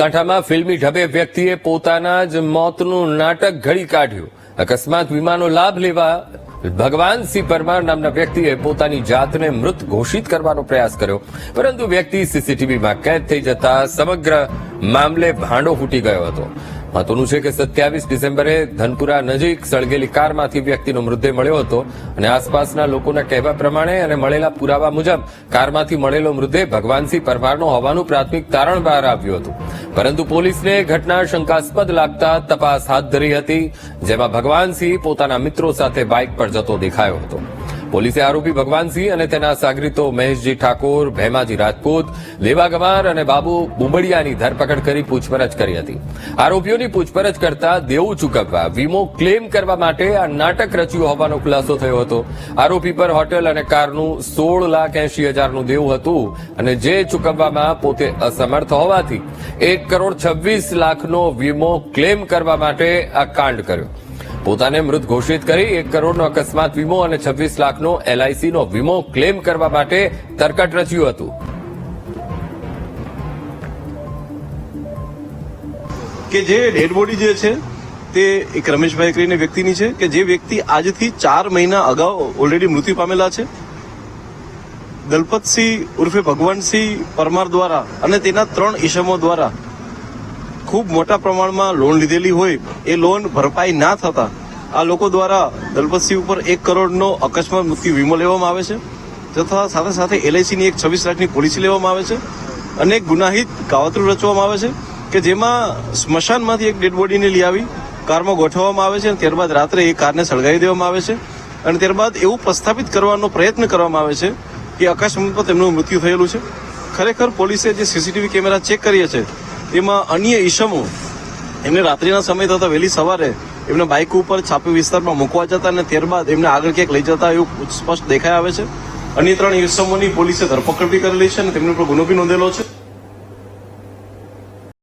બનાસકાંઠામાં ફિલ્મી ઢબે વ્યક્તિએ પોતાના જ મોતનું નાટક ઘડી કાઢ્યું. અકસ્માત વીમાનો લાભ લેવા ભગવાન સિંહ પરમાર નામના વ્યક્તિએ પોતાની જાતને મૃત ઘોષિત કરવાનો પ્રયાસ કર્યો. પરંતુ વ્યક્તિ સીસીટીવીમાં કેદ થઈ જતા સમગ્ર મામલે ભાંડો ફૂટી ગયો હતો. મહત્વનું છે કે સત્યાવીસ ડિસેમ્બરે ધનપુરા નજીક સળગેલી કારમાંથી વ્યક્તિનો મૃતદેહ મળ્યો હતો અને આસપાસના લોકોના કહેવા પ્રમાણે અને મળેલા પુરાવા મુજબ કારમાંથી મળેલો મૃતદેહ ભગવાનસિંહ પરમારનો હોવાનું પ્રાથમિક તારણ બહાર આવ્યું હતું. પરંતુ પોલીસને ઘટના શંકાસ્પદ લાગતા તપાસ હાથ ધરી હતી, જેમાં ભગવાનસિંહ પોતાના મિત્રો સાથે બાઇક પર જતો દેખાયો હતો. પોલીસે આરોપી ભગવાનસિંહ અને તેના સાગરીતો મહેશજી ઠાકોર, ભેમાજી રાજપૂત ગમાર અને બાબુ બુંબડિયાની ધરપકડ કરી પૂછપરછ કરી હતી. આરોપીઓની પૂછપરછ કરતા દેવું ચૂકવવા, વીમો ક્લેમ કરવા માટે આ નાટક રચ્યું હોવાનો ખુલાસો થયો હતો. આરોપી પર હોટેલ અને કારનું સોળ લાખ એંશી હજારનું દેવું હતું અને જે ચૂકવવામાં પોતે અસમર્થ હોવાથી એક કરોડ છવ્વીસ લાખનો વીમો ક્લેમ કરવા માટે આ કાંડ કર્યો. પોતાને મૃત ઘોષિત કરી એક કરોડનો અકસ્માત વીમો અને છવ્વીસ લાખનો એલઆઈસીનો વીમો ક્લેમ કરવા માટે તરકટ રચ્યું હતું. કે જે ડેડ બોડી જે છે, તે એક રમેશભાઈ કરીને વ્યક્તિની છે, કે જે વ્યક્તિ આજથી ચાર મહિના અગાઉ ઓલરેડી મૃત્યુ પામેલા છે, દલપતસિંહ ઉર્ફે ભગવાનસિંહ પરમાર દ્વારા અને તેના ત્રણ ઈસમો દ્વારા ખૂબ મોટા પ્રમાણમાં લોન લીધેલી હોય, એ લોન ભરપાઈ ના થતા આ લોકો દ્વારા દલપતસિંહ ઉપર એક કરોડનો અકસ્માત મૃત્યુ વીમો લેવામાં આવે છે, તથા સાથે સાથે એલઆઈસીની એક છવ્વીસ લાખની પોલિસી લેવામાં આવે છે અને ગુનાહિત કાવતરું રચવામાં આવે છે, કે જેમાં સ્મશાનમાંથી એક ડેડ બોડીને લઈ આવી, કારમાં ગોઠવવામાં આવે છે, અને ત્યારબાદ રાત્રે એ કારને સળગાવી દેવામાં આવે છે, અને ત્યારબાદ એવું પ્રસ્થાપિત કરવાનો પ્રયત્ન કરવામાં આવે છે કે અકસ્માત પર તેમનું મૃત્યુ થયેલું છે. ખરેખર પોલીસે જે સીસીટીવી કેમેરા ચેક કર્યા છે તેમાં અન્ય ઈસમો, એમને રાત્રિના સમય તથા વહેલી સવારે એમને બાઇક ઉપર છાપી વિસ્તારમાં મૂકવા જતા અને ત્યારબાદ એમને આગળ ક્યાંક લઈ જતા એવું સ્પષ્ટ દેખાઈ આવે છે. અન્ય ત્રણ ઈસમોની પોલીસે ધરપકડ બી કરેલી છે અને તેમની ઉપર ગુનો બી નોંધેલો છે.